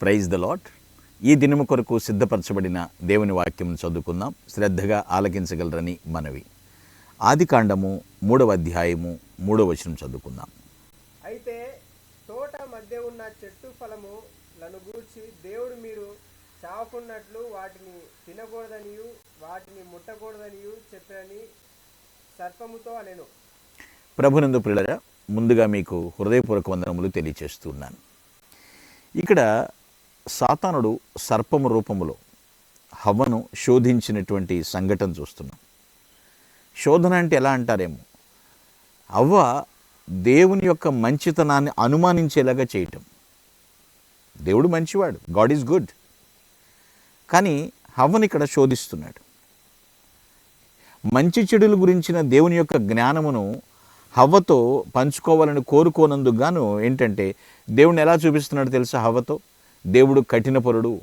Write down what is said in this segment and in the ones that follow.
Praise the lot ఈ దినము కొరకు సిద్ధపరచబడిన దేవుని వాక్యం చదువుకుందాం. శ్రద్ధగా ఆలకించగలరని మనవి. ఆది కాండము మూడవ అధ్యాయము మూడవ వచనం చదువుకుందాం. అయితే తోట మధ్య ఉన్న చెట్టు ఫలము గూర్చి చావకున్నట్లు వాటిని తినకూడదనియు వాటిని ముట్టకూడదనియు చెప్పని సర్పముతో అనెను. ప్రభునందు ప్రియులరా ముందుగా మీకు హృదయపూర్వక వందనములు తెలియచేస్తున్నాను. ఇక్కడ సాతానుడు సర్పము రూపములో హవ్వను శోధించినటువంటి సంఘటన చూస్తున్నాం. శోధన అంటే ఎలా అంటారేమో అవ్వ దేవుని యొక్క మంచితనాన్ని అనుమానించేలాగా చేయటం. దేవుడు మంచివాడు గాడ్ ఈజ్ గుడ్ కానీ హవ్వని ఇక్కడ శోధిస్తున్నాడు. మంచి చెడుల గురించిన దేవుని యొక్క జ్ఞానమును హవ్వతో పంచుకోవాలని కోరుకోనందుకు గాను ఏంటంటే దేవుడిని ఎలా చూపిస్తున్నాడు తెలుసా హవ్వతో? దేవుడు కఠినపరుడు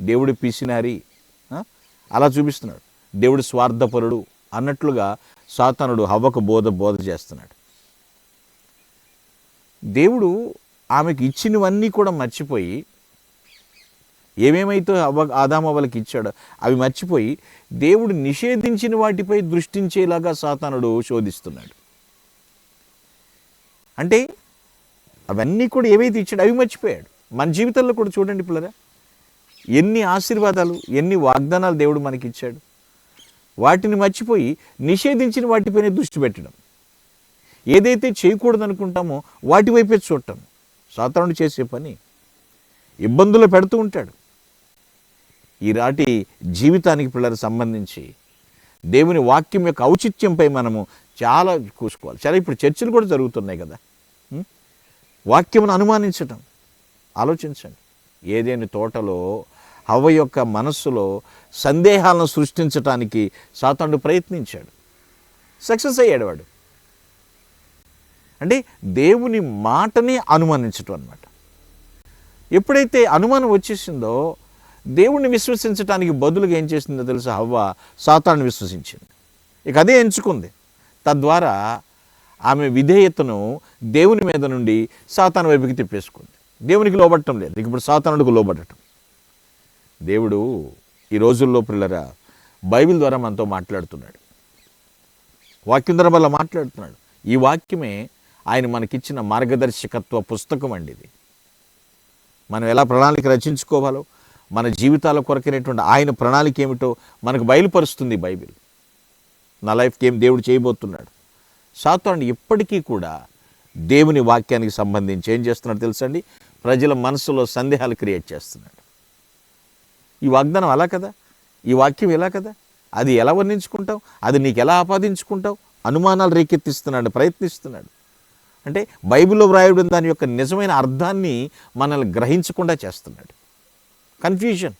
దేవుడు పిసినారి అలా చూపిస్తున్నాడు. దేవుడు స్వార్థపరుడు అన్నట్లుగా సాతానుడు హవ్వకు బోధ బోధ చేస్తున్నాడు. దేవుడు ఆమెకు ఇచ్చినవన్నీ కూడా మర్చిపోయి ఏమేమైతే అవ ఆదామవ్వలకి ఇచ్చాడో అవి మర్చిపోయి దేవుడు నిషేధించిన వాటిపై దృష్టించేలాగా సాతానుడు శోధిస్తున్నాడు. అంటే అవన్నీ కూడా ఏవైతే ఇచ్చాడో అవి మర్చిపోయాడు. మన జీవితంలో కూడా చూడండి పిల్లరా ఎన్ని ఆశీర్వాదాలు ఎన్ని వాగ్దానాలు దేవుడు మనకి ఇచ్చాడు వాటిని మర్చిపోయి నిషేధించిన వాటిపైనే దృష్టి పెట్టడం. ఏదైతే చేయకూడదు అనుకుంటామో వాటి వైపే చూడటం. సాతానుడు చేసే పని. ఇబ్బందులు పెడుతూ ఉంటాడు. ఈనాటి జీవితానికి పిల్లలకు సంబంధించి దేవుని వాక్యం యొక్క ఔచిత్యంపై మనము చాలా కూసుకోవాలి చాలా ఇప్పుడు చర్చలు కూడా జరుగుతున్నాయి కదా. వాక్యమును అనుమానించటం. ఆలోచించండి. ఏదేని తోటలో హవ్వ యొక్క మనస్సులో సందేహాలను సృష్టించటానికి సాతానుడు ప్రయత్నించాడు. సక్సెస్ అయ్యాడు వాడు. అంటే దేవుని మాటని అనుమానించటం అనమాట ఎప్పుడైతే అనుమానం వచ్చేసిందో దేవుణ్ణి విశ్వసించడానికి బదులుగా ఏం చేసిందో తెలుసా? హవ్వ సాతాన్ని విశ్వసించింది. ఇక అదే ఎంచుకుంది. తద్వారా ఆమె విధేయతను దేవుని మీద నుండి సాతాను వైపుకి తిప్పేసుకుంది. దేవునికి లోబట్టం లేదు. ఇప్పుడు సాతానుడికి లోబడటం. దేవుడు ఈ రోజుల్లో పిల్లరా బైబిల్ ద్వారా మనతో మాట్లాడుతున్నాడు. వాక్యం ద్వారా వల్ల మాట్లాడుతున్నాడు. ఈ వాక్యమే ఆయన మనకిచ్చిన మార్గదర్శకత్వ పుస్తకం అండి ఇది. మనం ఎలా ప్రణాళిక రచించుకోవాలో మన జీవితాల కొరకైనటువంటి ఆయన ప్రణాళిక ఏమిటో మనకు బయలుపరుస్తుంది బైబిల్. నా లైఫ్కి ఏం దేవుడు చేయబోతున్నాడు. సాతాను ఎప్పటికీ కూడా దేవుని వాక్యానికి సంబంధించి ఏం చేస్తున్నాడు తెలుసండి? ప్రజల మనసులో సందేహాలు క్రియేట్ చేస్తున్నాడు. ఈ వాగ్దానం అలా కదా? ఈ వాక్యం ఎలా కదా? అది ఎలా వర్ణించుకుంటావు? అది నీకు ఎలా ఆపాదించుకుంటావు? అనుమానాలు రేకెత్తిస్తున్నాడు ప్రయత్నిస్తున్నాడు. అంటే బైబిల్లో వ్రాయడం దాని యొక్క నిజమైన అర్థాన్ని మనల్ని గ్రహించకుండా చేస్తున్నాడు. కన్ఫ్యూజన్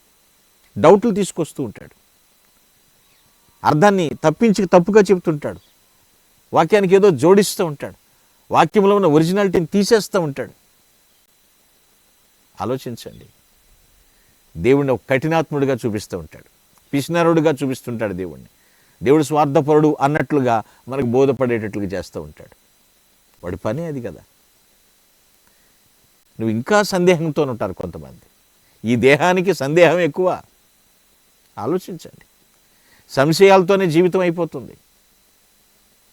డౌట్లు తీసుకొస్తూ ఉంటాడు. అర్థాన్ని తప్పించి తప్పుగా చెబుతుంటాడు వాక్యానికి ఏదో జోడిస్తూ ఉంటాడు. వాక్యంలో ఉన్న ఒరిజినాలిటీని తీసేస్తూ ఉంటాడు. ఆలోచించండి. దేవుడిని ఒక కఠినాత్ముడిగా చూపిస్తూ ఉంటాడు. పిసినరుడుగా చూపిస్తుంటాడు దేవుణ్ణి. దేవుడు స్వార్థపరుడు అన్నట్లుగా మనకు బోధపడేటట్లుగా చేస్తూ ఉంటాడు. వాడి పని అది కదా. నువ్వు ఇంకా సందేహంతో ఉంటారు కొంతమంది. ఈ దేహానికి సందేహం ఎక్కువ. ఆలోచించండి. సంశయాలతోనే జీవితం అయిపోతుంది.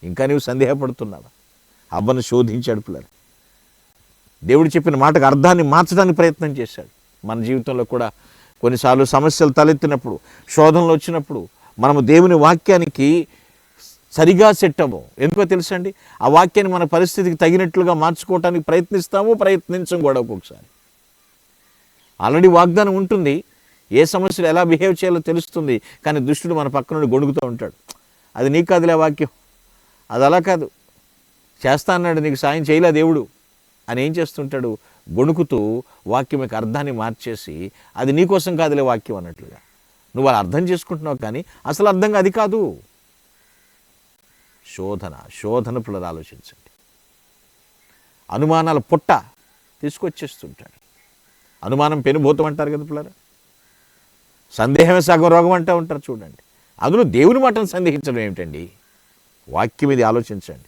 ఇంకా నువ్వు సందేహపడుతున్నావా? అవ్వను శోధించాడు పిల్లలు. దేవుడు చెప్పిన మాటకు అర్థాన్ని మార్చడానికి ప్రయత్నం చేశాడు. మన జీవితంలో కూడా కొన్నిసార్లు సమస్యలు తలెత్తినప్పుడు శోధనలు వచ్చినప్పుడు మనము దేవుని వాక్యానికి సరిగా సెట్ అవ్వం. ఎందుకో తెలుసండి? ఆ వాక్యాన్ని మన పరిస్థితికి తగినట్లుగా మార్చుకోవటానికి ప్రయత్నిస్తాము ప్రయత్నించం కూడా ఒక్కొక్కసారి. ఆల్రెడీ వాగ్దానం ఉంటుంది. ఏ సమస్యలు ఎలా బిహేవ్ చేయాలో తెలుస్తుంది. కానీ దుష్టుడు మన పక్క నుండి గొడుగుతూ ఉంటాడు. అది నీకు కాదులే వాక్యం. అది అలా కాదు. చేస్తా అన్నాడు నీకు సాయం చేయలే దేవుడు అని ఏం చేస్తుంటాడు? గొణుకుతూ వాక్యం యొక్క అర్థాన్ని మార్చేసి అది నీకోసం కాదులే వాక్యం అన్నట్లుగా. నువ్వు అలా అర్థం చేసుకుంటున్నావు కానీ అసలు అర్థంగా అది కాదు. శోధన శోధన పిల్లలు ఆలోచించండి అనుమానాల పుట్ట తీసుకొచ్చేస్తుంటాడు. అనుమానం పెనుభూతం అంటారు కదా పిల్లలు. సందేహమే సగం రోగం అంటూ ఉంటారు చూడండి. అందులో దేవుని మాటను సందేహించడం ఏమిటండి? వాక్యం ఇది ఆలోచించండి.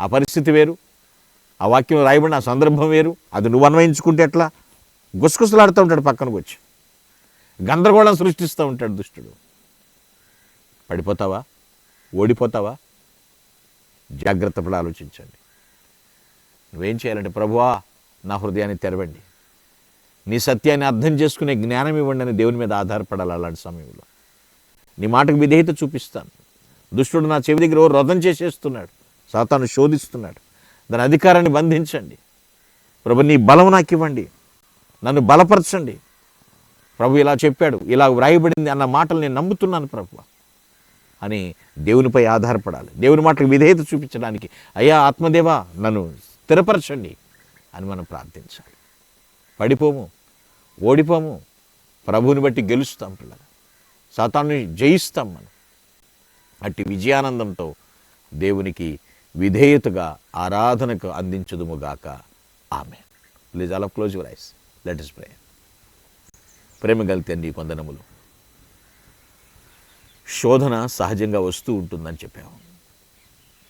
ఆ పరిస్థితి వేరు. ఆ వాక్యం రాయబడిన ఆ సందర్భం వేరు. అది నువ్వు అన్వయించుకుంటే ఎట్లా? గుసగుసలాడుతూ ఉంటాడు పక్కనకు వచ్చి గందరగోళం సృష్టిస్తూ ఉంటాడు దుష్టుడు. పడిపోతావా? ఓడిపోతావా? జాగ్రత్త పడి ఆలోచించండి. నువ్వేం చేయాలంటే ప్రభువా నా హృదయాన్ని తెరవండి. నీ సత్యాన్ని అర్థం చేసుకునే జ్ఞానం ఇవ్వండి అని దేవుని మీద ఆధారపడాలి అలాంటి సమయంలో. నీ మాటకు విధేయత చూపిస్తాను. దుష్టుడు నా చెవి దగ్గర ఓ రథం చేసేస్తున్నాడు. సాతాను శోధిస్తున్నాడు. దాని అధికారాన్ని బంధించండి. ప్రభు నీ బలం నాకు ఇవ్వండి. నన్ను బలపరచండి. ప్రభు ఇలా చెప్పాడు. ఇలా వ్రాయబడింది అన్న మాటలు నేను నమ్ముతున్నాను ప్రభు అని దేవునిపై ఆధారపడాలి. దేవుని మాటకు విధేయత చూపించడానికి అయ్యా ఆత్మదేవా నన్ను స్థిరపరచండి అని మనం ప్రార్థించాలి. పడిపోము ఓడిపోము. ప్రభువుని బట్టి గెలుస్తాం పిల్లలు. సాతాన్ని జయిస్తాం మనం. అట్టి విజయానందంతో దేవునికి విధేయతగా ఆరాధనకు అందించదుముగాక ఆమె ప్లీజ్ అలా close your eyes let us pray ప్రేమ కలితండి కొందనములు శోధన సహజంగా వస్తూ ఉంటుందని చెప్పాము.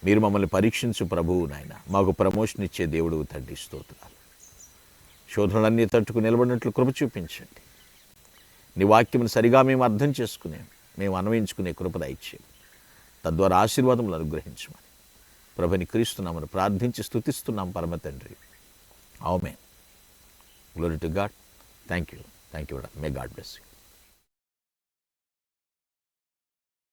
మీరు మమ్మల్ని పరీక్షించు ప్రభువు నాయన. మాకు ప్రమోషన్ ఇచ్చే దేవుడు తండ్రి స్తోత్రాలు. శోధనలన్నీ తట్టుకు నిలబడినట్లు కృప చూపించండి. నీ వాక్యం సరిగా మేము అర్థం చేసుకునే మేము అన్వయించుకునే కృప దయచేయండి తద్వారా ఆశీర్వాదములు అనుగ్రహించమని. ప్రభుని క్రీస్తున్నామని ప్రార్థించి స్తుతిస్తున్నాం పరమ తండ్రి. ఆమె glory to God thank you thank you may God bless you